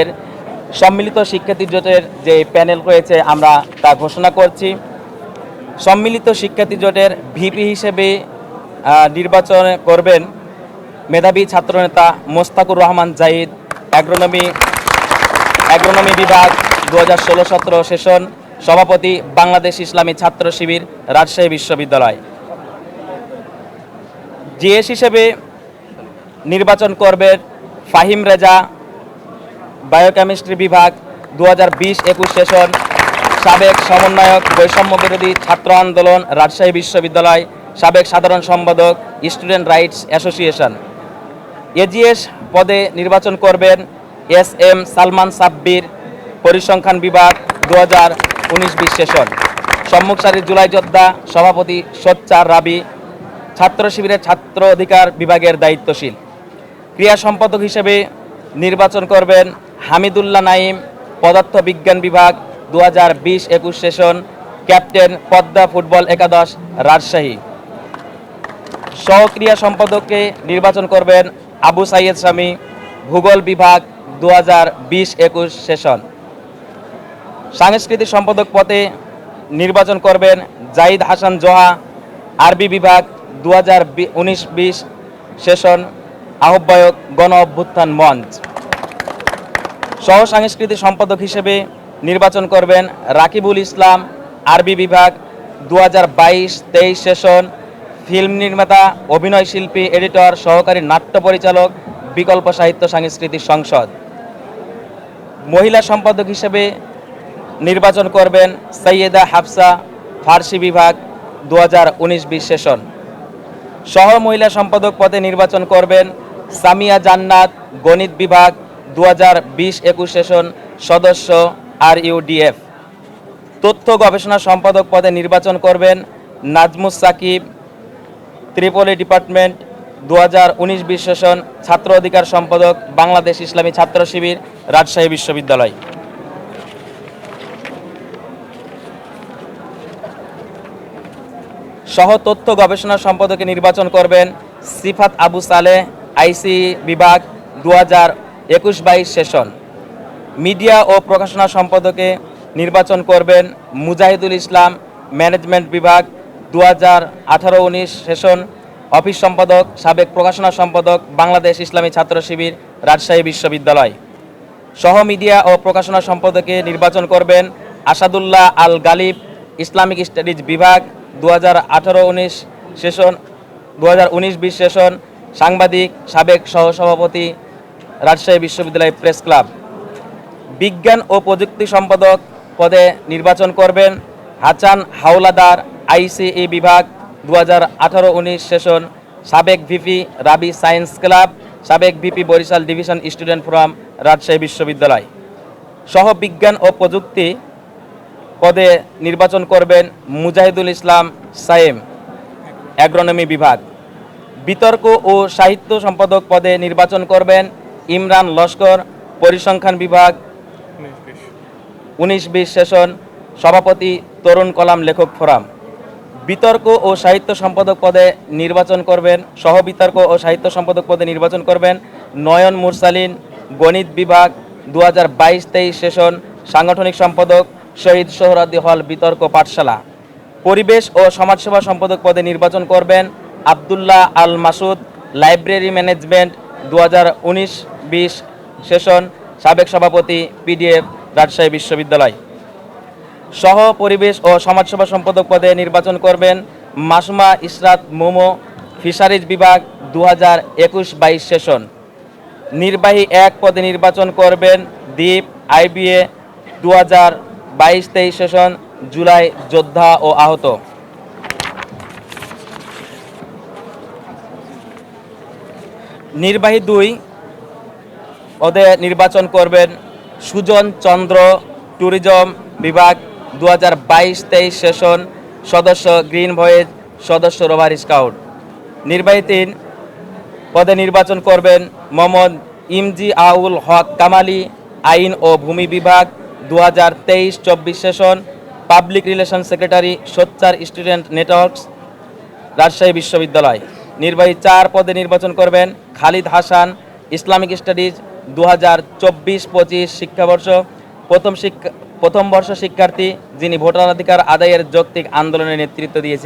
এর সম্মিলিত শিক্ষার্থী জোটের যে প্যানেল রয়েছে, আমরা তা ঘোষণা করছি। সম্মিলিত শিক্ষার্থী জোটের ভিপি হিসেবে নির্বাচন করবেন মেধাবী ছাত্রনেতা মোস্তাকুর রহমান জাহিদ, অ্যাগ্রোনমি অ্যাগ্রোনমি বিভাগ দু হাজার ষোলো সতেরো সেশন, সভাপতি বাংলাদেশ ইসলামী ছাত্র শিবির, রাজশাহী বিশ্ববিদ্যালয়। জিএস হিসেবে নির্বাচন করবেন ফাহিম রেজা বায়োকেমিস্ট্রি বিভাগ দু হাজার বিশ একুশ সেশন, সাবেক সমন্বয়ক, বৈষম্য বিরোধী ছাত্র আন্দোলন, রাজশাহী বিশ্ববিদ্যালয়, সাবেক সাধারণ সম্পাদক, স্টুডেন্ট রাইটস অ্যাসোসিয়েশন। এজিএস পদে নির্বাচন করবেন এস এম সালমান সাব্বির, পরিসংখ্যান বিভাগ দু হাজার উনিশ বিশ সেশন। সম্মুখ সারির জুলাই যোদ্ধা সভাপতি সোচ্চার রাবি, ছাত্র শিবিরের ছাত্র অধিকার বিভাগের দায়িত্বশীল। ক্রিয়া সম্পাদক হিসেবে নির্বাচন করবেন হামিদুল্লাহ নাইম পদার্থ বিজ্ঞান বিভাগ দু হাজার বিশ একুশ সেশন, ক্যাপ্টেন পদ্মা ফুটবল একাদশ, রাজশাহী। সহক্রিয়া সম্পাদককে নির্বাচন করবেন আবু সাইয়েদ স্বামী, ভূগোল বিভাগ দু হাজার বিশ একুশ সেশন। সাংস্কৃতিক সম্পাদক পদে নির্বাচন করবেন জাহিদ হাসান জোহা, আরবি বিভাগ দু হাজার উনিশ বিশ সেশন, আহ্বায়ক গণ অভ্যুত্থান মঞ্চ। সহ সাংস্কৃতিক সম্পাদক হিসেবে নির্বাচন করবেন রাকিবুল ইসলাম, আরবি বিভাগ দু হাজার বাইশ তেইশ সেশন, ফিল্ম নির্মাতা, অভিনয় শিল্পী, এডিটর, সহকারী নাট্য পরিচালক, বিকল্প সাহিত্য সাংস্কৃতিক সংসদ। মহিলা সম্পাদক হিসেবে নির্বাচন করবেন সৈয়দা হাফসা, ফার্সি বিভাগ দু হাজার উনিশ বিশ সেশন। সহ মহিলা সম্পাদক পদে নির্বাচন করবেন সামিয়া জান্নাত, গণিত বিভাগ দু হাজার বিশ সেশন সদস্য আর ইউডিএফ তথ্য গবেষণা সম্পাদক পদে নির্বাচন করবেন নাজমুস সাকিব, ত্রিপলি ডিপার্টমেন্ট দু হাজার উনিশ বিশ সেশন ছাত্র অধিকার সম্পাদক, বাংলাদেশ ইসলামী ছাত্র শিবির, রাজশাহী বিশ্ববিদ্যালয়। সহ তথ্য গবেষণা সম্পাদকে নির্বাচন করবেন সিফাত আবু সালেহ, আইসি বিভাগ দু হাজার একুশ বাইশ সেশন। মিডিয়া ও প্রকাশনা সম্পাদকে নির্বাচন করবেন মুজাহিদুল ইসলাম ম্যানেজমেন্ট বিভাগ দু হাজার আঠারো উনিশ সেশন। অফিস সম্পাদক, সাবেক প্রকাশনা সম্পাদক, বাংলাদেশ ইসলামী ছাত্র শিবির, রাজশাহী বিশ্ববিদ্যালয়। সহ মিডিয়া ও প্রকাশনা সম্পাদকে নির্বাচন করবেন আসাদুল্লাহ আল গালিব, ইসলামিক স্টাডিজ বিভাগ দু হাজার আঠারো উনিশ সেশন দু হাজার উনিশ বিশ সেশন। সাংবাদিক, সাবেক সহসভাপতি রাজশাহী বিশ্ববিদ্যালয় প্রেস ক্লাব। বিজ্ঞান ও প্রযুক্তি সম্পাদক পদে নির্বাচন করবেন হাসান হাওলাদার আইসিই বিভাগ দু হাজার আঠারো উনিশ সেশন। সাবেক ভিপি রাবি সায়েন্স ক্লাব, সাবেক VP Barishal division student forum Rajshahi বিশ্ববিদ্যালয়। সহ বিজ্ঞান ও প্রযুক্তি পদে নির্বাচন করবেন মুজাহিদুল ইসলাম সায়েম, অ্যাগ্রোনমি বিভাগ। বিতর্ক ও সাহিত্য সম্পাদক পদে নির্বাচন করবেন ইমরান লস্কর পরিসংখ্যান বিভাগ উনিশ বিশ। সেশন সভাপতি তরুণ কলাম লেখক ফোরাম। বিতর্ক ও সাহিত্য সম্পাদক পদে নির্বাচন করবেন সহ বিতর্ক ও সাহিত্য সম্পাদক পদে নির্বাচন করবেন নয়ন মুরসালিন গণিত বিভাগ দু হাজার বাইশ তেইশ সেশন সাংগঠনিক সম্পাদক শহীদ সোহরাদি হল বিতর্ক পাঠশালা। পরিবেশ ও সমাজসেবা সম্পাদক পদে নির্বাচন করবেন আবদুল্লাহ আল মাসুদ লাইব্রেরি ম্যানেজমেন্ট দু হাজার উনিশ বিশ সেশন সাবেক সভাপতি পিডিএফ রাজশাহী বিশ্ববিদ্যালয়। সহ পরিবেশ ও সমাজসেবা সম্পাদক পদে নির্বাচন করবেন মাসুমা ইসরাত মোমো, ফিশারিজ বিভাগ দু হাজার একুশ বাইশ সেশন। নির্বাহী এক পদে নির্বাচন করবেন দ্বীপ আইবিএ দু হাজার বাইশ তেইশ সেশন, জুলাই যোদ্ধা ও আহত। নির্বাহী দুই পদে নির্বাচন করবেন সুজন চন্দ্র ট্যুরিজম বিভাগ দু হাজার বাইশ, তেইশ সেশন, সদস্য গ্রিন ভয়েজ, সদস্য রোভার স্কাউট। নির্বাহী তিন পদে নির্বাচন করবেন মোহাম্মদ ইমজি আউল হক কামালি, আইন ও ভূমি বিভাগ দু হাজার তেইশ, চব্বিশ session, public relation secretary, Sochchar student networks, Rajshahi বিশ্ববিদ্যালয়। নির্বাহী চার পদে নির্বাচন করবেন খালিদ হাসান, ইসলামিক স্টাডিজ দু হাজার চব্বিশ পঁচিশ শিক্ষাবর্ষ, প্রথম শিক্ষা প্রথম বর্ষ শিক্ষার্থী যিনি ভোটাধিকার আদায়ের যৌক্তিক আন্দোলনে নেতৃত্ব দিয়েছিলেন।